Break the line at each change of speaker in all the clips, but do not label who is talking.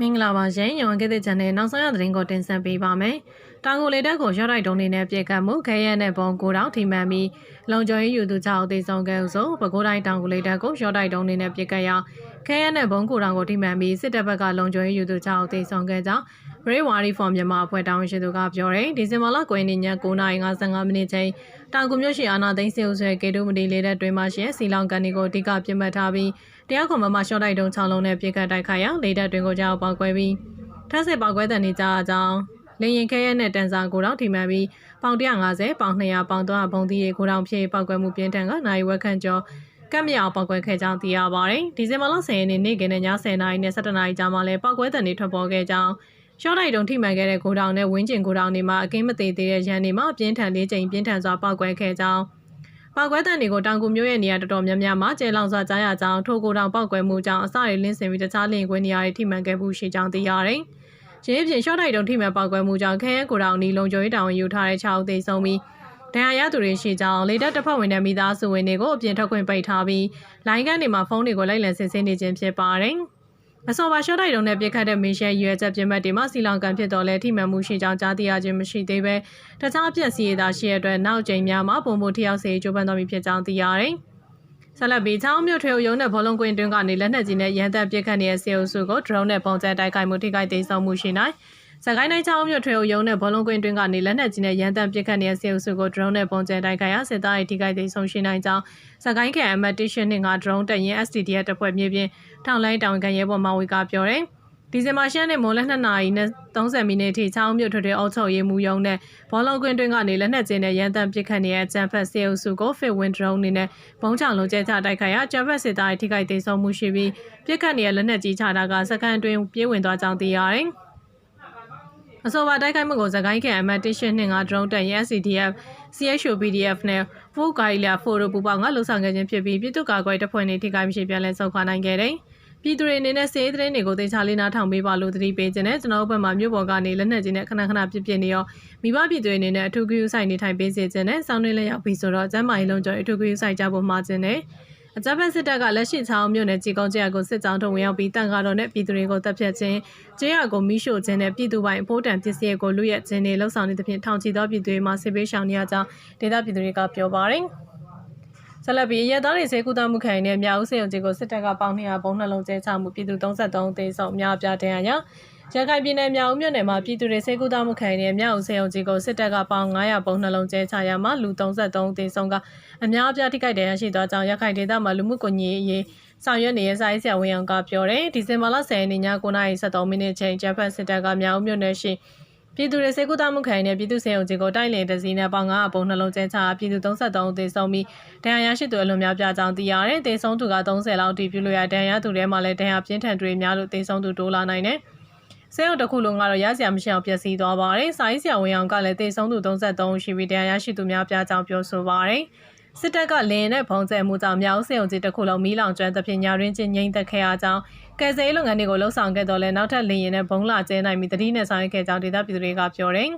မင်္ဂလာပါရှင်။ရဝန်ကိတဲ့ channel နောက်ဆုံးရသတင်းကိုတင်ဆက်ပေးပါမယ်။တောင်ကိုလေတက်ကိုရော့တိုက်တုံးနေနဲ့ပြေကတ်မှုခဲရဲနဲ့ပုံကိုတောင်ထိမှန်ပြီးလုံခြုံရေးယူသူကြောင့်အသေးဆုံးခဲ့ဥဆိုပဲခူးတိုင်းတောင်ကိုလေတက်ကိုရော့တိုက်တုံးနေနဲ့ပြေကတ်ရ ခဲရဲနဲ့ပုံကိုတောင်ကိုထိမှန်ပြီးစစ်တပ်ဘက်ကလုံခြုံရေးယူသူကြောင့်အသေးဆုံးခဲ့ကြောင်းဘရိဝါရီဖော်မြန်မာအဖွဲ့တောင်းရှိသူကပြောတယ်။ဒီဇင်ဘာလ9ရက်နေ့ည9:55မိနစ်ချိန်တောင်ကိုမြို့ရှိအာနာသိန်းစေဦးဆွဲကေတုမတီလေးတဲ့တွင်မှရှိစီလောင်ကန်ဒီကိုအဓိကပြစ်မှတ်ထားပြီးတရားခွန်မမရှော့တိုက်တုံး6လုံးနဲ့ပြစ်ခတ်တိုက်ခိုက်ရာလေတပ်တွင်ကိုကြောက်ပေါက်ကွဲပြီးထပ်စစ်ပေါက်ကွဲတဲ့နေကြအကြောင်းလင်းရင်ခဲရဲနဲ့တန်စာကိုတောင်ထိမှန်ပြီးပေါင်150ပေါင်200ပေါင်300ဘုံသီးရေကိုတောင်ဖြည့်ပေါက်ကွဲမှုပြင်းထန်ကနိုင်ဝက်ခန့်ကျော် ကပ်မြောက်ပောက်ကွဲခဲ့ကြောင်းသိရပါတယ်။ဒီဇင်ဘာလ10ရက်နေ့နေ့ကနေ့ည10:00နာရီနဲ့17:00နာရီကြားမှာလည်းပောက်ကွဲတဲ့နေထွက်ပေါ်ခဲ့ကြောင်းရှော့တိုက်တုံထိမှန်ခဲ့တဲ့ဂိုဒေါင်နဲ့ဝင်းကျင်ဂိုဒေါင်တွေမှာအကင်းမသေးသေးတဲ့ရန်တွေမှာအပြင်းထန်လေးချိန်ပြင်းထန်စွာပောက်ကွဲခဲ့ကြောင်းပောက်ကွဲတဲ့နေကိုတောင်ကူမျိုးရဲ့နေရာတော်တော်များများမှာကျဲလောင်စွာကြားရကြောင်းထိုဂိုဒေါင်ပောက်ကွဲမှုကြောင့်အစရည်လင်းစင်ပြီးတခြားလင်ကွင်းနေရာတွေထိမှန်ခဲ့မှုရှိကြောင်းသိရတယ်။ရင်းပြင်ရှော့တိုက်တုံထိမှန်ပောက်ကွဲမှုကြောင့်ခဲရဲဂိုဒေါင်နီလုံခြုံရေးတာဝန်ယူထားတဲ့6ဦးသေဆုံးပြီး ဒဏ်ရာရသူတွေရှိကြောင်းလေတပ်တပ်ဖွဲ့ဝင်တဲ့မိသားစုဝင်တွေကိုအပြင်ထွက်ခွင့်ပိတ်ထားပြီးလိုင်းကန်တွေမှာဖုန်းတွေကိုလိုက်လံစစ်ဆေးနေခြင်းဖြစ်ပါတယ်။မစောပါရှော့တိုက်တုံနဲ့ပြစ်ခတ်တဲ့မင်းရှဲရွယ်ချက်ပြစ်မှတ်တွေမှာစီလောင်ကန်ဖြစ်တော်လဲထိမှန်မှုရှိကြောင်းကြားသိရခြင်းမရှိသေးပဲတခြားပြက်စီရတာရှိရတဲ့အတွက်နောက်ကျိန်များမှာပုံမှုထျောက်စေကြိုးပမ်းတော်မူဖြစ်ကြောင်းသိရတယ်။ဆက်လက်ပြီးချောင်းမြို့ထွေရုံနဲ့ဘောလုံးကွင်းတွင်းကနေလက်နက်ကြီးနဲ့ရန်တပ်ပစ်ခတ်နေတဲ့စေအုပ်စုကို drone နဲ့ပုံကျဲတိုက်ခိုက်မှုထိခိုက်သိမ်းဆုံးမှုရှိနိုင် စကိုင်းတိုင်းချောင်းမြို့ထွေအုပ်ရုံးနဲ့ဘောလုံးကွင်းတွင်းကနေလက်နက်ကြီးနဲ့ရန်တမ်းပစ်ခတ်နေတဲ့စေအုပ်စုကို drone နဲ့ပုံကျဲတိုက်ခိုက်ရာစစ်သားတွေထိခိုက်သိမ်းဆုံးရှိနိုင်ကြောင်းစကိုင်းခရိုင်အမတ်တရှင်နှင့်က drone တက်ရင် STDF တပ်ဖွဲ့မြေပြင်ထောင်လိုင်းတောင်ခံရဲဘော်မဝေကပြောတယ်ဒီဇင်ဘာရှမ်းနဲ့မွန်လက်2နာရီနဲ့30မိနစ်ထိချောင်းမြို့ထွေထွေအုပ်ချုပ်ရေးမှူးရုံးနဲ့ဘောလုံးကွင်းတွင်းကနေလက်နက်ကျင်းနဲ့ရန်တမ်းပစ်ခတ်နေတဲ့အကြမ်းဖက်စေအုပ်စုကို Fit Wind Drone အနေနဲ့ဘုံချလုံးကျဲချတိုက်ခိုက်ရာအကြမ်းဖက်စစ်သားတွေထိခိုက်သိမ်းဆုံးမှုရှိပြီးပစ်ခတ်နေတဲ့လက်နက်ကြီးချတာကစကန်အတွင်းပြေးဝင်သွားကြောင်းသိရတယ်။ အဆိုပါတိုက်ခိုက်မှုကိုသခိုင်းကန်အမတ်တရှင်နှင့်က drone တက်ရင် SCDF CHO PDF နဲ့ Full Guerrilla 4တို့ပူးပေါင်းကလှုပ်ဆောင်ခဲ့ခြင်းဖြစ်ပြီးပြည်သူ့ကာကွယ်တပ်ဖွဲ့နေထိခိုက်မရှိပြန်လည်ဆုတ်ခွာနိုင်ခဲ့တယ်။ပြည်သူတွေအနေနဲ့စေးသတင်းတွေကိုသေချာလေးနားထောင်ပေးပါလို့သတိပေးခြင်းနဲ့ကျွန်တော်တို့ဘက်မှမြို့ပေါ်ကနေလက်နက်ကြီးနဲ့ခဏခဏပြစ်ပြစ်နေရောမိဘပြည်သူတွေအနေနဲ့အထူးဂရုစိုက်နေထိုင်ပေးစေခြင်းနဲ့စောင်းနှင်းလက်ရောက်ပြီးဆိုတော့ကျမ်းမာရေးလုံးကျော်အထူးဂရုစိုက်ကြဖို့မှာခြင်းနဲ့ အကြမ်းဖက်စစ်တပ်ကလက်ရှိချောင်းမြို့နယ်ကြီးကုန်းကျေးရွာကိုစစ်ကြောင်းထုံဝင်ရောက်ပြီးတန်ကားတော်နဲ့ပြည်သူတွေကိုတပ်ဖြတ်ခြင်းကျေးရွာကိုမိရှို့ခြင်းနဲ့ပြည်သူပိုင်အဖို့တန်ပစ္စည်းကိုလူရဲခြင်းတွေလှုပ်ဆောင်နေတဲ့ဖြင့်ထောင်ချီသောပြည်သူတွေမှစစ်ပေးရှောင်နေရကြောင်းဒေသပြည်သူတွေကပြောပါတယ်ဆလဘီရဲသားတွေစေကူတာမှုခံရတဲ့မြောက်ဦးစေုံကြီးကိုစစ်တပ်ကပေါင်း200ဘုံနှလုံးကျဲချမှုပြည်သူ33သေဆုံးအများအပြားတင်ရရာ ရခိုင်ပြည်နယ်မြောက်ဦးမြို့နယ်မှာပြည်သူတွေစေကူတာမှုခံရတဲ့မြောက်ဦးစေုံကြီးကိုစစ်တပ်ကပေါင်း900ဘုံနှလုံးကျဲချရာမှာလူ33သေဆုံးကအများအပြားထိခိုက်ဒဏ်ရာရှိသွားကြောင်းရခိုင်ဒေသမှာလူမှုကွန်ရက်ရေးဆောင်ရွက်နေတဲ့စာရေးဆရာဝန်အောင်ကပြောတယ်ဒီဇင်ဘာလ10ရက်နေ့ည9:73မိနစ်ချိန်ဂျပန်စစ်တပ်ကမြောက်ဦးမြို့နယ်ရှိပြည်သူတွေစေကူတာမှုခံတဲ့ပြည်သူ့စေအုပ်ကြီးကိုတိုက်လင်တစည်းနဲ့ပေါင်900ပုံနှလုံးကျဲချပြည်သူ33ဦးသေဆုံးပြီးဒဏ်ရာရရှိသူအလွန်များပြားကြောင်းသိရတယ်။သေဆုံးသူက30လောက်တည်ပြုလို့ရဒဏ်ရာသူတွေမှလည်းဒဏ်ရာပြင်းထန်တွေများလို့သေဆုံးသူတိုးလာနိုင်တယ်။ စေအုပ်တစ်ခုလုံးကတော့ရစရာမရှိအောင်ပျက်စီးသွားပါတယ်။စာရေးဆရာဝန်အောင်ကလည်းသေဆုံးသူ33ဦးရှိပြီးဒဏ်ရာရရှိသူများပြားကြောင်းပြောဆိုပါတယ်။စစ်တပ်ကလင်းနဲ့ဖုံးကျဲမှုကြောင့်မြောက်စင်ုံကြီးတစ်ခုလုံးမီးလောင်ကျွမ်းသဖြင့်ညာရင်းချင်းငိမ့်သက်ခဲ့ရကြောင်းကယ်ဆယ်ရေးလုပ်ငန်းတွေကိုလှုပ်ဆောင်ခဲ့တော့လဲနောက်ထပ်လင်းရင်နဲ့ဘုံလာကျဲနိုင်ပြီးတတိနဲ့ဆောင်ရွက်ခဲ့ကြောင်းဒေသပြည်သူတွေကပြောတယ်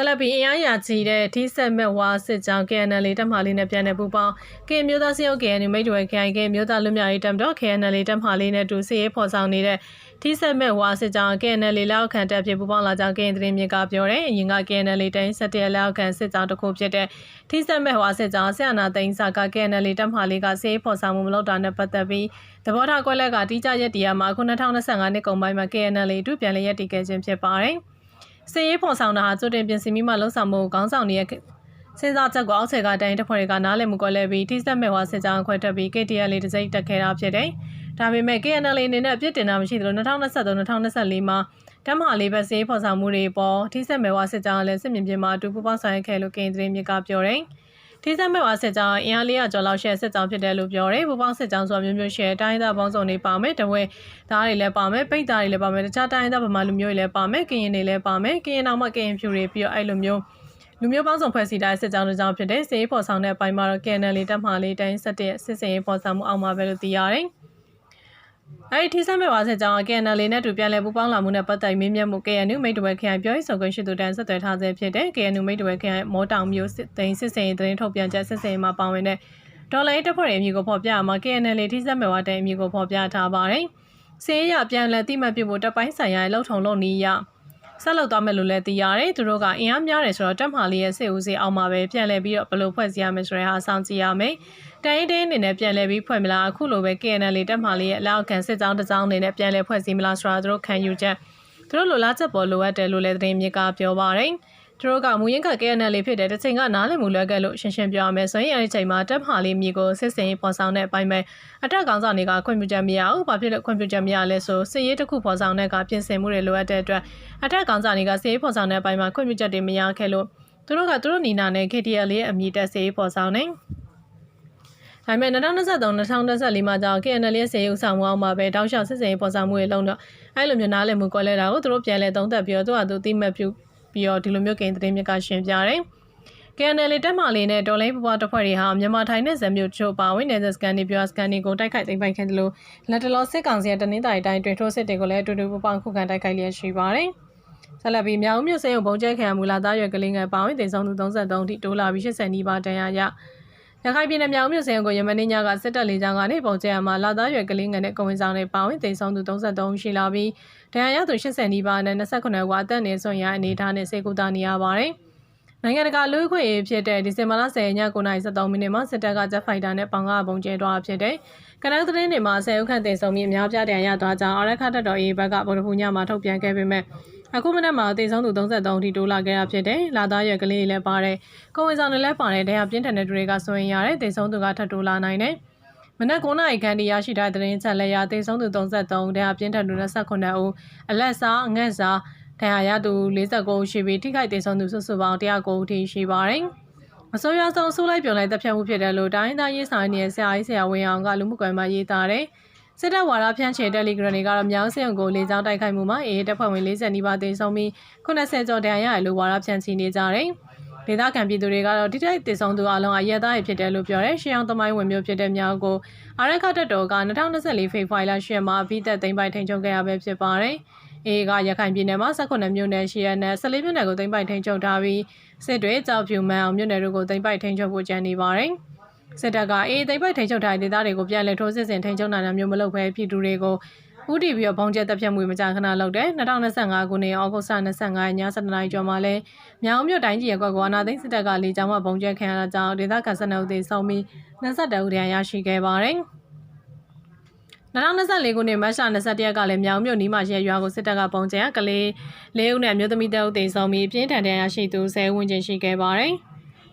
ဆလပီအင်အားရာကြီးတဲ့ထိဆက်မဲ့ဝါစစ်ကြောင်း KNL တပ်မလေးနဲ့ပြန်နေပူပေါင်း K မျိုးသားစရုပ် KN မိတ်တွေ KIK မျိုးသားလူမျိုးရေးတပ်တော် KNL တပ်မလေးနဲ့တူစီရေးဖော်ဆောင်နေတဲ့ထိဆက်မဲ့ဝါစစ်ကြောင်း KNL လောက်ခံတပ်ဖြစ်ပူပေါင်းလာကြောင်းကရင်သတင်းမြစ်ကပြောတယ်အရင်က KNL တိုင်း17လောက်ခံစစ်ကြောင်းတစ်ခုဖြစ်တဲ့ထိဆက်မဲ့ဝါစစ်ကြောင်းဆရာနာသိန်းစာက KNL တပ်မလေးကစေးဖော်ဆောင်မှုမလုပ်တာနဲ့ပတ်သက်ပြီးသဘောထားကွက်လက်ကတိကျရက်တရားမှာအခု2025နှစ်ကုန်ပိုင်းမှာ KNL တို့ပြန်လည်ရက်တည်ခဲ့ခြင်းဖြစ်ပါတယ် စေရေးဖော်ဆောင်တာဟာကြိုတင်ပြင်ဆင်ပြီးမှလှုပ်ဆောင်မှုကိုခေါင်းဆောင်နေတဲ့စဉ်းစားချက်ကိုအောက်ခြေကတိုင်းတပ်ဖွဲ့တွေကနားလည်မှုကွက်လဲပြီးထိစက်မဲ့ဝါစစ်ကြောင်းခွဲထွက်ပြီး KTL လေးတစ်စိမ့်တက်ခဲ့တာဖြစ်တယ်။ဒါပေမဲ့ KNL အနေနဲ့အပြစ်တင်တာမရှိသလို2023-2024မှာတမဟာလေးပဲစေးဖော်ဆောင်မှုတွေပေါ်ထိစက်မဲဝါစစ်ကြောင်းလည်းစစ်မြင်ပြင်မှာအတူပူပေါင်းဆိုင်ခဲ့လို့ကရင်သတင်းမြစ်ကပြောတယ်။ ထိစက်မဲဝါစစ်ကြောင်းအင်အားလေးရကျော်လောက်ရှယ်စစ်ကြောင်းဖြစ်တယ်လို့ပြောတယ်။ပူပေါင်းစစ်ကြောင်းဆိုတာမျိုးမျိုးရှယ်တိုင်းသားပေါင်းစုံတွေပါမယ်။တဝဲသားတွေလည်းပါမယ်။ပိတ်သားတွေလည်းပါမယ်။တခြားတိုင်းသားဗမာလူမျိုးတွေလည်းပါမယ်။ကရင်တွေလည်းပါမယ်။ကရင်အောင်မှကရင်ဖြူတွေပြီးတော့အဲ့လိုမျိုးလူမျိုးပေါင်းစုံဖွဲ့စည်းတဲ့စစ်ကြောင်းတစ်ကြောင်းဖြစ်တဲ့စေးဖော်ဆောင်တဲ့အပိုင်းမှာတော့ KNL တပ်မှလေးတိုင်းဆက်တဲ့စစ်စင်ရေးဖော်ဆောင်မှုအောက်မှာပဲလို့သိရတယ်။ အဲဒီထိစပ်မဲ့ဝါဆက်ကြောင်း KNL နဲ့တူပြန်လည်ပူးပေါင်းလာမှုနဲ့ပတ်သက်မင်းမြတ်မှု KNU မိတ်တဝဲခရိုင်ပြောရေးဆိုခွင့်ရှိသူတန်းဆက်သွယ်ထားဆဲဖြစ်တဲ့ KNU မိတ်တဝဲခရိုင်မောတောင်မျိုးစစ်သိန်းစစ်စင်သတင်းထုတ်ပြန်ချက်စစ်စင်မှာပါဝင်တဲ့ဒေါ်လာတပ်ဖွဲ့ရဲ့အမည်ကိုဖော်ပြမှာ KNL ထိစပ်မဲ့ဝါတဲ့အမည်ကိုဖော်ပြထားပါတယ်။စည်ရပြန်လဲတိမှတ်ပြဖို့တပ်ပိုင်းဆိုင်ရာလှုပ်ထုံလုပ်နီးရ ဆက်လုပ်သွားမယ်လို့လည်းသိရတယ်သူတို့ကအင်အားများတယ်ဆိုတော့တပ်မလေးရဲ့စစ်ဦးစီးအောင်မှာပဲပြန်လဲပြီးတော့ဘယ်လိုဖွဲ့စည်းရမလဲဆိုတဲ့ဟာစောင့်ကြည့်ရမယ်တန်ရင်တင်းအနေနဲ့ပြန်လဲပြီးဖွဲ့မလားအခုလိုပဲ KNL လေးတပ်မလေးရဲ့အလောက်ခံစစ်ကြောင်းတစ်ကြောင်းအနေနဲ့ပြန်လဲဖွဲ့စည်းမလားဆိုတာသူတို့ခံယူချက်သူတို့လိုလားချက်ပေါ်လိုအပ်တယ်လို့လည်းသတင်းမြစ်ကပြောပါတယ် သူတို့ကမူရင်းက KNL လေးဖြစ်တဲ့တစ်ချိန်ကနားလည်မှုလွဲခဲ့လို့ရှင်းရှင်းပြောရမယ်ဆိုရင်အဲဒီချိန်မှာတပ်မလေးမြေကိုစစ်စင်ရေးပေါ်ဆောင်တဲ့အပိုင်းပဲအထက်ကောင်ဆောင်တွေကခွင့်ပြုချက်မရဘူး။ဘာဖြစ်လို့ခွင့်ပြုချက်မရလဲဆိုစစ်ရေးတစ်ခုပေါ်ဆောင်တဲ့ကပြင်ဆင်မှုတွေလိုအပ်တဲ့အတွက်အထက်ကောင်ဆောင်တွေကစစ်ရေးပေါ်ဆောင်တဲ့အပိုင်းမှာခွင့်ပြုချက်တွေမရခဲ့လို့သူတို့ကသူတို့နီနာနဲ့ KTL လေးအမည်တက်စစ်ရေးပေါ်ဆောင်နေ။ဒါပေမဲ့2023-2024မှာကြောင့် KNL ရဲ့စေရုပ်ဆောင်မှုအောင်မှာပဲတောက်လျှောက်စစ်စင်ရေးပေါ်ဆောင်မှုတွေလုံးတော့အဲ့လိုမျိုးနားလည်မှုကွဲလဲတာကိုသူတို့ပြန်လဲသုံးသပ်ပြီးတော့သူကသူတိမှတ်ပြု ပြီးတော့ဒီလိုမျိုးကိန်းသတင်းမြစ်ကရှင်းပြတယ်။ KNL တက်မှလေးနဲ့ဒေါ်လိန်ပပွားတပ်ဖွဲ့တွေဟာမြန်မာထိုင်းနဲ့ဇမ်မြို့ချို့ပါဝင်နေတဲ့စကန်နေပြောစကန်တွေကိုတိုက်ခိုက်သိမ်းပိုက်ခဲ့တယ်လို့လက်တလောစစ်ကောင်စီရဲ့တနင်္သာရီတိုင်းတွင်ထိုးစစ်တွေကိုလည်းအတူတူပူပေါင်းခုခံတိုက်ခိုက်လျက်ရှိပါတယ်။ဆက်လက်ပြီးမြောက်မြို့စေုံဘုံကျဲခံရမူလာသားရွယ်ကလေးငယ်ပါဝင်တင်ဆောင်သူ33ထိတိုးလာပြီး80နီးပါးတန်ရာရ ရခိုင်ပြည်နယ်မြောက်မြို့စေုံကိုယမနေ့ညကစစ်တပ်လေကြောင်းကနေပုံကျဲရမှာလာသားရွယ်ကလေးငယ်နဲ့ကိုဝင်ဆောင်တွေပါဝင်တင်ဆောင်သူ33ရှိလာပြီးတန်ရာရသူ80နီးပါးနဲ့29ဝါအသက်နေဆွန်ရအနေထားနဲ့စေကူတာနေရပါတယ်။နိုင်ငံတကာလူ့အခွင့်အရေးဖြစ်တဲ့ဒီဇင်ဘာလ10ရက်ည9:73မိနစ်မှာစစ်တပ်ကဂျက်ဖိုက်တာနဲ့ပေါင်ကပုံကျဲသွားဖြစ်တဲ့ကနက်သတင်းတွေမှာဆယ်ဦးခန့်တင်ဆောင်ပြီးအများပြတဲ့ရသွားကြောင်းအရခတ်တပ်တော်ရေးဘက်ကဗုဒ္ဓဖူးညမှာထုတ်ပြန်ခဲ့ပေမဲ့ အခုမနက်မှာတင်ဆောင်သူ33အထိတိုးလာခဲ့တာဖြစ်တယ်။လာသားရွက်ကလေးတွေလည်းပါတယ်။ကိုဝင်ဆောင်တွေလည်းပါတယ်။တရားပြင်းထန်တဲ့တွေကဆိုရင်ရတယ်တင်ဆောင်သူကထပ်တိုးလာနိုင်တယ်။မနက်9နာရီခန့်တည်းရရှိတဲ့သတင်းချက်လက်ရတင်ဆုံးသူ33တရားပြင်းထန်သူ29ဦးအလက်စားအငက်စားတရားရသူ49ဦးရှိပြီးထိခိုက်တင်ဆုံးသူစုစုပေါင်း109ဦးထိရှိပါတယ်။အစိုးရဆောင်ဆိုးလိုက်ပြုံလိုက်တပ်ဖြတ်မှုဖြစ်တယ်လို့တိုင်းသားရေးဆိုင်နေတဲ့ဆရာကြီးဆရာဝန်အောင်ကလူမှုကွန်ရက်မှာရေးသားတယ်။ စစ်တပ်ဝါဒဖြန့်ချေတယ်လီဂရမ်တွေကတော့မြောင်းစရုံကိုလေကြောင်းတိုက်ခိုက်မှုမှာအေးတပ်ဖွဲ့ဝင်40နီးပါးတင်ဆုံးပြီး80ကျော်တန်ရရလို့ဝါဒဖြန့်ချီနေကြတယ်။ဒေသခံပြည်သူတွေကတော့တိတိတည်ဆုံးသူအလုံးအရက်သားရဖြစ်တယ်လို့ပြောတယ်။ရှေးအောင်သမိုင်းဝင်မျိုးဖြစ်တဲ့မြောက်ကိုအာရခတက်တော်က2024ဖေဖော်ဝါရီလ10မှာပြီးသက်သိမ်းပိုက်ထိန်ချုပ်ခဲ့ရပဲဖြစ်ပါတယ်။အေးကရခိုင်ပြည်နယ်မှာ18မြို့နယ်ရှိရတဲ့14မြို့နယ်ကိုသိမ်းပိုက်ထိန်ချုပ်ထားပြီးစစ်တွေကြောက်ဖြူမန်အောင်မြို့နယ်တို့ကိုသိမ်းပိုက်ထိန်ချုပ်ဖို့ကြံနေပါတယ်။ စစ်တပ်ကအေးသိမ်းပိုက်ထိန်ချုပ်ထားတဲ့ဒေသတွေကိုပြန်လည်ထိုးစစ်ဆင်ထိန်ချုပ်နိုင်တာမျိုးမလုပ်ဘဲပြည်သူတွေကိုဦးတီပြီးတော့ဘုံကျက်တပ်ဖြတ်မှုမကြာခဏလုပ်တယ်2025ခုနှစ်ဩဂုတ်လ25ရက်ည7:00နာရီကျော်မှာလဲမြောင်မြို့တိုင်းကြီးရဲ့ကွက်ကွာနာသိန်းစစ်တပ်ကလေကြောင်းမှဘုံကျက်ခံရတာကြောင့်ဒေသခံစနအုပ်သေးဆုံးပြီး22ဦးတရားရရှိခဲ့ပါတယ်2024ခုနှစ်မတ်လ21ရက်ကလည်းမြောင်မြို့နီးမှာရှိရွာကိုစစ်တပ်ကပုံကျဲကလေး၄ဦးနဲ့အမျိုးသမီးတအုပ်သေးဆုံးပြီးပြင်းထန်တရားရှိသူ10ဦးဝန်းကျင်ရှိခဲ့ပါတယ်။